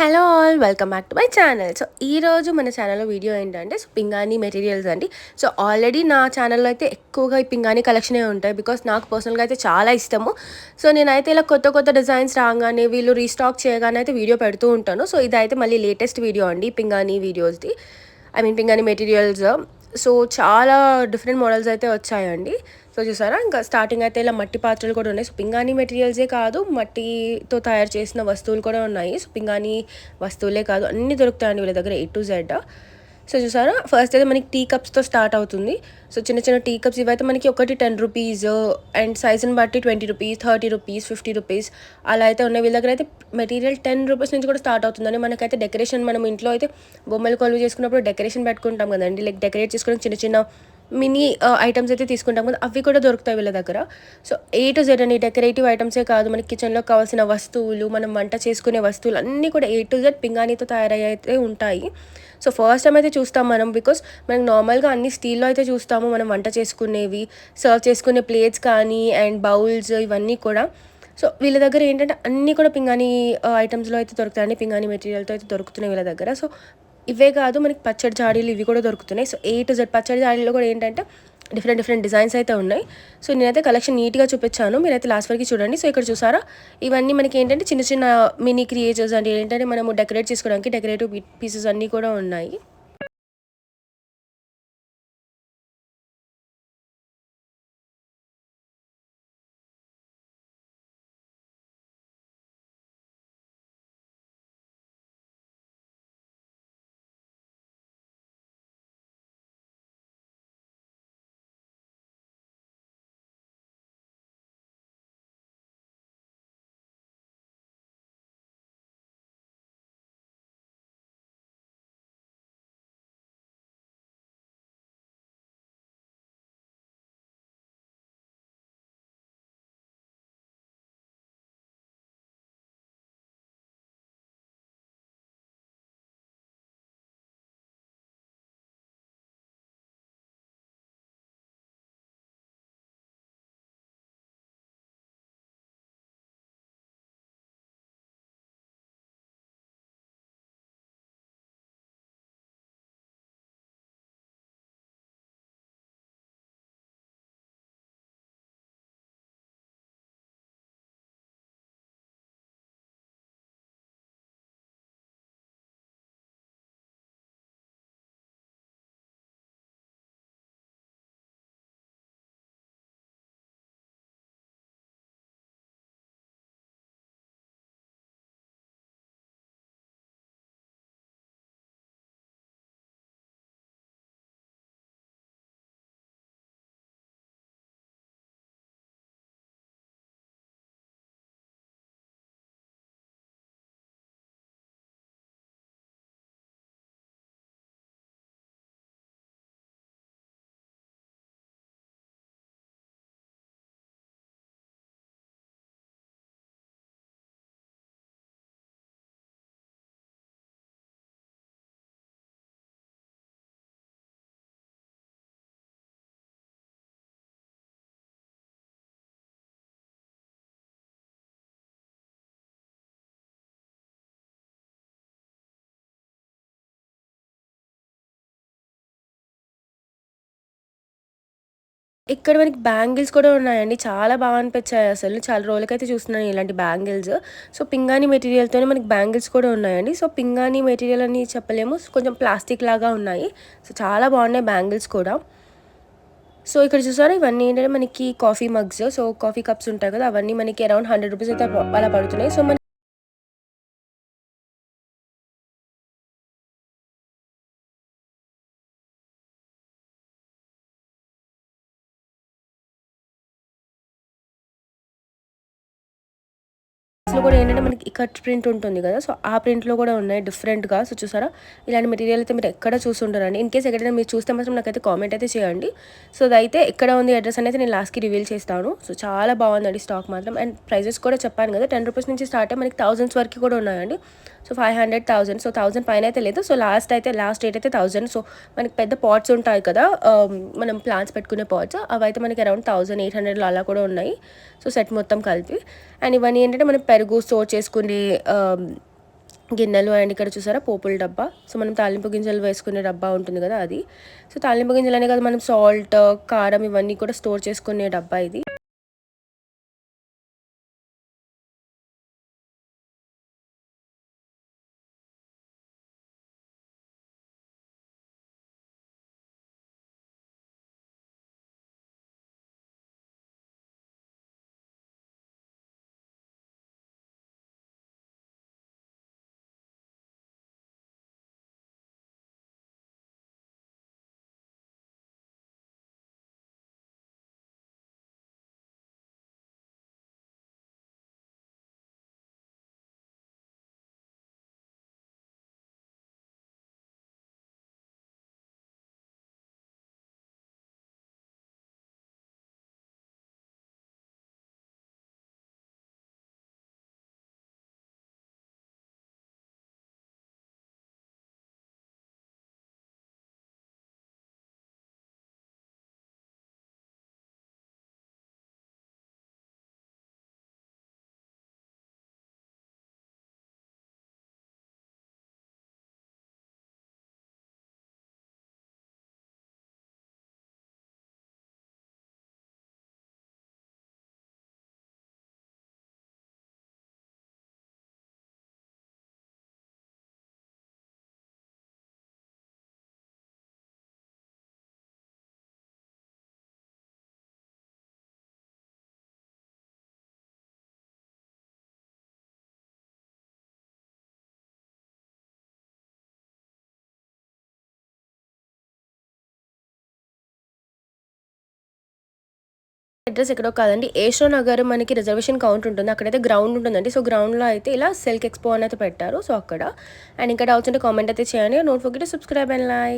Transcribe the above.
Hello all welcome back to my channel so ఈరోజు మన ఛానల్లో వీడియో ఏంటంటే సో పింగాణి మెటీరియల్స్ అండి. సో ఆల్రెడీ నా ఛానల్లో అయితే ఎక్కువగా ఈ పింగాణి కలెక్షనే ఉంటాయి బికాస్ నాకు పర్సనల్గా అయితే చాలా ఇష్టము. సో నేనైతే ఇలా కొత్త కొత్త డిజైన్స్ రాగానే వీళ్ళు రీస్టాక్ చేయగానే అయితే వీడియో పెడుతూ ఉంటాను. సో ఇదైతే మళ్ళీ లేటెస్ట్ వీడియో అండి పింగాణి వీడియోస్ది ఐ మీన్ పింగాణి మెటీరియల్స్ సో చాలా డిఫరెంట్ మోడల్స్ అయితే వచ్చాయండి. సో చూసారా? ఇంకా స్టార్టింగ్ అయితే ఇలా మట్టి పాత్రలు కూడా ఉన్నాయి. సో పింగాణి మెటీరియల్సే కాదు మట్టితో తయారు చేసిన వస్తువులు కూడా ఉన్నాయి. సో పింగాణి వస్తువులే కాదు అన్నీ దొరుకుతాయండి వీళ్ళ దగ్గర ఏ టు జెడ్ సో చూసారా? ఫస్ట్ అయితే మనకి టీ కప్స్తో స్టార్ట్ అవుతుంది. సో చిన్న చిన్న టీ కప్స్ ఇవైతే మనకి ఒకటి టెన్ రూపీస్ అండ్ సైజుని బట్టి twenty rupees thirty rupees fifty rupees అలా అయితే ఉన్నాయి. వీళ్ళ దగ్గర అయితే మెటీరియల్ టెన్ రూపీస్ నుంచి కూడా స్టార్ట్ అవుతుందని మనకైతే డెకరేషన్ మనం ఇంట్లో అయితే బొమ్మలు కొలువు చేసుకున్నప్పుడు డెకరేషన్ పెట్టుకుంటాం కదండి. లైక్ డెకరేట్ చేసుకుని చిన్న చిన్న మినీ ఐటమ్స్ అయితే తీసుకుంటాం. కదా అవి కూడా దొరుకుతాయి వీళ్ళ దగ్గర. సో ఏ టు జెడ్ అని డెకరేటివ్ ఐటమ్సే కాదు. మనకి కిచెన్లో కావాల్సిన వస్తువులు మనం వంట చేసుకునే వస్తువులు అన్నీ కూడా ఏ టు జెడ్ పింగాణితో తయారయ్యైతే ఉంటాయి. సో ఫస్ట్ టైం అయితే చూస్తాం మనం బికాస్ మనం నార్మల్గా అన్ని స్టీల్లో అయితే చూస్తాము. మనం వంట చేసుకునేవి సర్వ్ చేసుకునే ప్లేట్స్ కానీ అండ్ బౌల్స్ ఇవన్నీ కూడా. సో వీళ్ళ దగ్గర ఏంటంటే అన్నీ కూడా పింగాణి ఐటమ్స్లో అయితే దొరుకుతాయండి పింగాణి మెటీరియల్తో అయితే దొరుకుతున్నాయి వీళ్ళ దగ్గర. సో ఇవే కాదు మనకి పచ్చడి జాడీలు ఇవి కూడా దొరుకుతున్నాయి. సో ఏ టు జెడ్ పచ్చడి జాడీలో కూడా ఏంటంటే డిఫరెంట్ డిఫరెంట్ డిజైన్స్ అయితే ఉన్నాయి. సో నేనైతే కలెక్షన్ నీట్గా చూపించాను. మీరైతే లాస్ట్ వరకు చూడండి. సో ఇక్కడ చూసారా? ఇవన్నీ మనకి ఏంటంటే చిన్న చిన్న మినీ క్రియేచర్స్ అంటే ఏంటంటే మనము డెకరేట్ చేసుకోవడానికి డెకరేటివ్ పీసెస్ అన్నీ కూడా ఉన్నాయి. ఇక్కడ మనకి బ్యాంగిల్స్ కూడా ఉన్నాయండి. చాలా బాగా అనిపించాయి అసలు. చాలా రోజులకైతే చూస్తున్నాను ఇలాంటి బ్యాంగిల్స్. సో పింగాణి మెటీరియల్తోనే మనకి బ్యాంగిల్స్ కూడా ఉన్నాయండి. సో పింగాణి మెటీరియల్ అని చెప్పలేము. కొంచెం ప్లాస్టిక్ లాగా ఉన్నాయి. సో చాలా బాగున్నాయి బ్యాంగిల్స్ కూడా. సో ఇక్కడ చూసారా? ఇవన్నీ ఏంటంటే మనకి coffee mugs. So coffee cups ఉంటాయి కదా అవన్నీ మనకి అరౌండ్ హండ్రెడ్ రూపీస్ అయితే అలా పడుతున్నాయి. సో లో కూడా ఏంటంటే మనకి కట్ ప్రింట్ ఉంటుంది కదా సో ఆ ప్రింట్లో కూడా ఉన్నాయి డిఫరెంట్గా. సో చూసారా? ఇలాంటి మెటీరియల్ అయితే మీరు ఎక్కడ చూస్తుంటారండి ఇన్ కేస్ ఎక్కడైనా మీరు చూస్తే మాత్రం నాకైతే కామెంట్ అయితే చేయండి. సో అదైతే ఎక్కడ ఉంది అడ్రస్ అనేది నేను లాస్ట్కి రివీల్ చేస్తాను. సో చాలా బాగుందండి స్టాక్ మాత్రం. అండ్ ప్రైజెస్ కూడా చెప్పాను కదా టెన్ రూపీస్ నుంచి స్టార్ట్ అయ్యి మనకి థౌజండ్స్ వరకు కూడా ఉన్నాయండి. So five hundred thousand so thousand పైన అయితే లేదు. సో లాస్ట్ అయితే లాస్ట్ రేట్ అయితే థౌసండ్ సో మనకి పెద్ద పాట్స్ ఉంటాయి కదా um, మనం ప్లాంట్స్ పెట్టుకునే పాట్స్ అవైతే మనకి అరౌండ్ థౌసండ్ ఎయిట్ హండ్రెడ్లో అలా కూడా ఉన్నాయి. సో సెట్ మొత్తం కలిపి. అండ్ ఇవన్నీ ఏంటంటే మనం పెరుగు స్టోర్ చేసుకునే um, గిన్నెలు అండ్ ఇక్కడ చూసారా పోపుల డబ్బా. సో మనం తాలింపు గింజలు వేసుకునే డబ్బా ఉంటుంది కదా అది. సో తాలింపు గింజలు అనే కదా మనం సాల్ట్ కారం ఇవన్నీ కూడా స్టోర్ చేసుకునే డబ్బా ఇది. అడ్రస్ ఎక్కడో కాదండి. ఏషో నగర్ మనకి రిజర్వేషన్ కౌంట్ ఉంటుంది. అక్కడైతే గ్రౌండ్ ఉంటుందండి. సో గ్రౌండ్లో అయితే ఇలా సెల్క్ ఎక్స్పో అని అయితే పెట్టారు. సో అక్కడ. అండ్ ఇంకా డౌట్స్ ఉంటే కామెంట్ అయితే చేయండి. Don't forget subscribe and like.